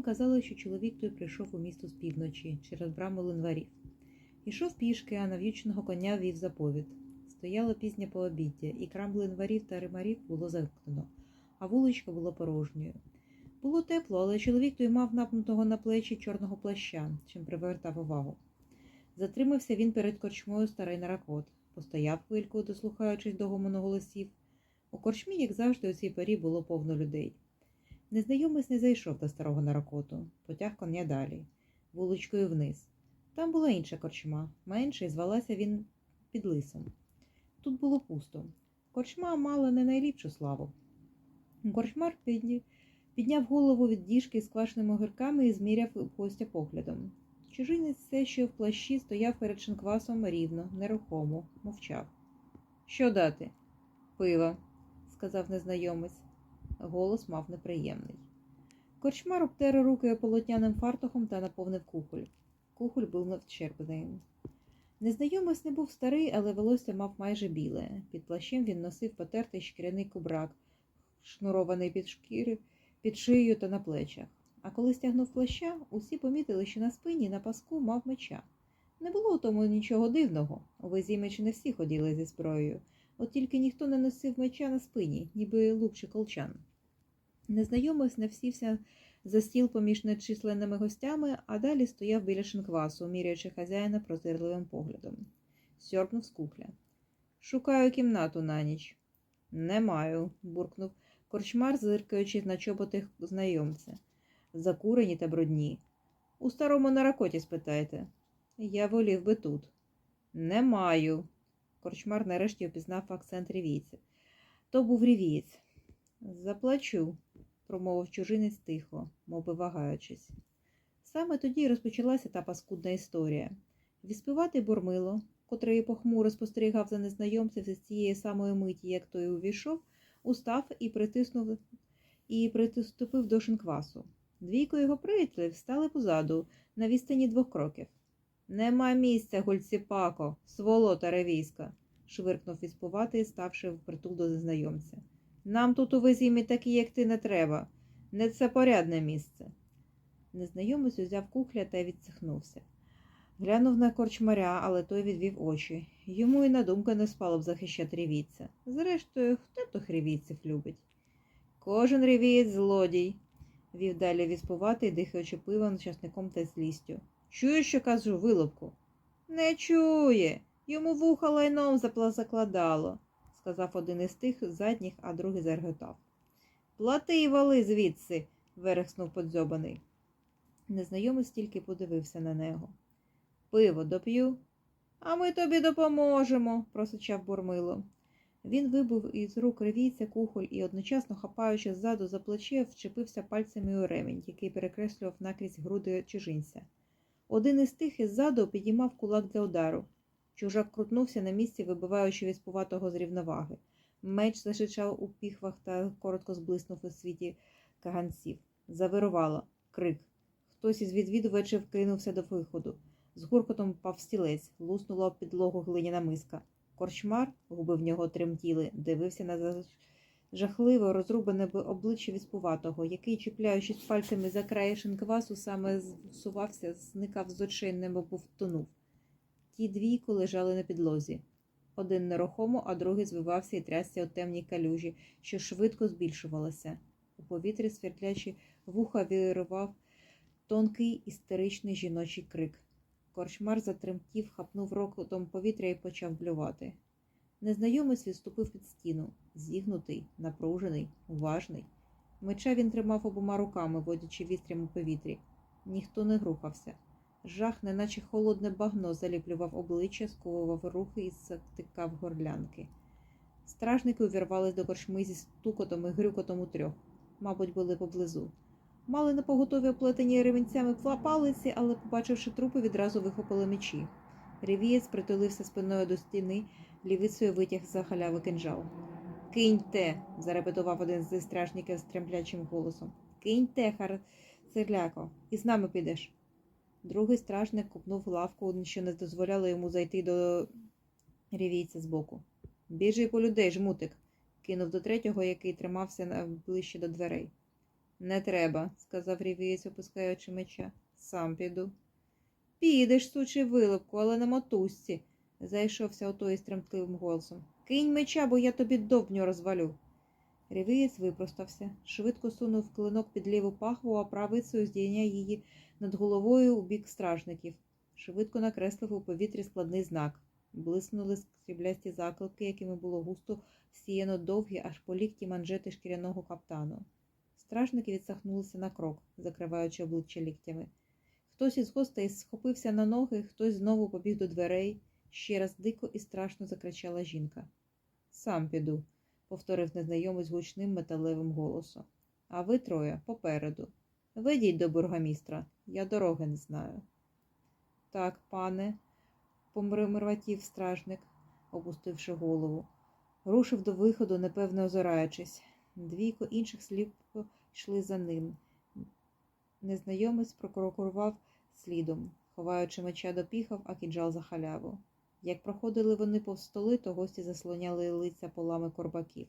Потім казали, що чоловік той прийшов у місто з півночі через браму линварів. Ішов пішки, а нав'юченого коня вів заповід. Стояло пізнє пообіддя, і крам линварів та римарів було замкнено, а вуличка була порожньою. Було тепло, але чоловік той мав напнутого на плечі чорного плаща, чим привертав увагу. Затримався він перед корчмою старий наракот, постояв хвильку, дослухаючись до гомону голосів. У корчмі, як завжди, у цій порі було повно людей. Незнайомець не зайшов до старого наракоту, потяг коня далі, вуличкою вниз. Там була інша корчма, менша, і звалася він під лисом. Тут було пусто. Корчма мала не найліпшу славу. Корчмар підняв, голову від діжки з квашеними огірками і зміряв гостя поглядом. Чужинець все, що в плащі, стояв перед шинквасом рівно, нерухомо, мовчав. Що дати? Пива, сказав незнайомець. Голос мав неприємний. Корчмар обтер руки полотняним фартухом та наповнив кухоль. Кухоль був навчерпаний. Незнайомець не був старий, але волосся мав майже біле. Під плащем він носив потертий шкіряний кубрак, шнурований під шкіри, під шиєю та на плечах. А коли стягнув плаща, усі помітили, що на спині на паску мав меча. Не було у тому нічого дивного. У Везімичі не всі ходили зі зброєю, от тільки ніхто не носив меча на спині, ніби лук чи колчан. Незнайомець не за стіл поміж нечисленними гостями, а далі стояв біля шинквасу, міряючи хазяїна прозирливим поглядом. Сьорбнув з кухля. Шукаю кімнату на ніч. Не маю, буркнув корчмар, зиркаючи на чоботи знайомця. Закурені та брудні. У старому наракоті спитайте. Я волів би тут. Не маю. Корчмар нарешті опізнав акцент рівійця. То був рівієць. Заплачу, промовив чужинець тихо, мов би вагаючись. Саме тоді розпочалася та паскудна історія. Віспіватий Бурмило, котрий похмуро спостерігав за незнайомцем з цієї самої миті, як той увійшов, устав і притиснув і приступив до шинквасу. Двійко його приятелів стали позаду, на відстані двох кроків. Нема місця, гульціпако, сволота ревійська, швиркнув віспуватий, ставши впритул до незнайомця. Нам тут у везімі такі, як ти, не треба. Не це порядне місце. Незнайомець узяв кухля та відсихнувся. Глянув на корчмаря, але той відвів очі. Йому і на думку не спало б захищати рівійця. Зрештою, хто тих рівійців любить? Кожен рівієць злодій, вів далі віспуватий, дихаючи пивом, часником та злістю. Чуєш, що кажу, вилупку? Не чує. Йому вуха лайном закладало, сказав один із тих задніх, а другий зареготав. Плати і вали звідси, верехснув подзьобаний. Незнайомець тільки подивився на нього. Пиво доп'ю. А ми тобі допоможемо, просичав Бурмило. Він вибив із рук ревійця кухоль і, одночасно хапаючи ззаду за плече, вчепився пальцями у ремінь, який перекреслював накрізь груди чужинця. Один із тих іззаду підіймав кулак для удару. Чужак крутнувся на місці, вибиваючи віспуватого з рівноваги. Меч зашичав у піхвах та коротко зблиснув у світі каганців. Завирувало. Крик. Хтось із відвідувачів кинувся до виходу. З гуркотом впав стілець, луснула підлогу глиняна миска. Корчмар, губи в нього тремтіли, дивився на жахливо розрубане обличчя віспуватого, який, чіпляючись пальцями за край шинквасу, саме зсувався, зникав з очей, немов тонув. Ті двійко лежали на підлозі. Один нерухомо, а другий звивався і трясся у темній калюжі, що швидко збільшувалася. У повітрі свердлячі вуха вирував тонкий істеричний жіночий крик. Корчмар затремтів, хапнув рокотом повітря і почав блювати. Незнайомець відступив під стіну, зігнутий, напружений, уважний. Меча він тримав обома руками, водячи вістрям у повітрі. Ніхто не рухався. Жах, неначе холодне багно, заліплював обличчя, сковував рухи і затикав горлянки. Стражники увірвались до корчми зі стукотом і грюкотом у трьох. Мабуть, були поблизу. Мали на поготові оплетені ремінцями палиці, але, побачивши трупи, відразу вихопили мечі. Ревієць притулився спиною до стіни, лівицею витяг за халяви кинжал. Киньте, зарепетував один зі стражників з тремплячим голосом. Киньте, хар цегляко, і з нами підеш. Другий стражник купнув лавку, що не дозволяло йому зайти до рівійця збоку. Біжи по людей, жмутик, кинув до третього, який тримався ближче до дверей. Не треба, сказав рівієць, опускаючи меча. Сам піду. Підеш, сучий вилупку, але на мотузці, зайшовся отой із голосом. Кинь меча, бо я тобі довбню розвалю. Рівієць випростався, швидко сунув клинок під ліву пахву, а правицею здійняв її над головою у бік стражників. Швидко накреслив у повітрі складний знак. Блиснули скріблясті закладки, якими було густо всіяно довгі аж по лікті манжети шкіряного каптану. Стражники відсахнулися на крок, закриваючи обличчя ліктями. Хтось із гостей схопився на ноги, хтось знову побіг до дверей. Ще раз дико і страшно закричала жінка. Сам піду, повторив незнайомець гучним металевим голосом. А ви троє попереду. Ведіть до бургомістра, я дороги не знаю. Так, пане, помирватів стражник, опустивши голову. Рушив до виходу, непевно озираючись. Двійко інших сліпо йшли за ним. Незнайомець прокуркував слідом, ховаючи меча до піхав, а кінжал за халяву. Як проходили вони повз столи, то гості заслоняли лиця полами корбаків.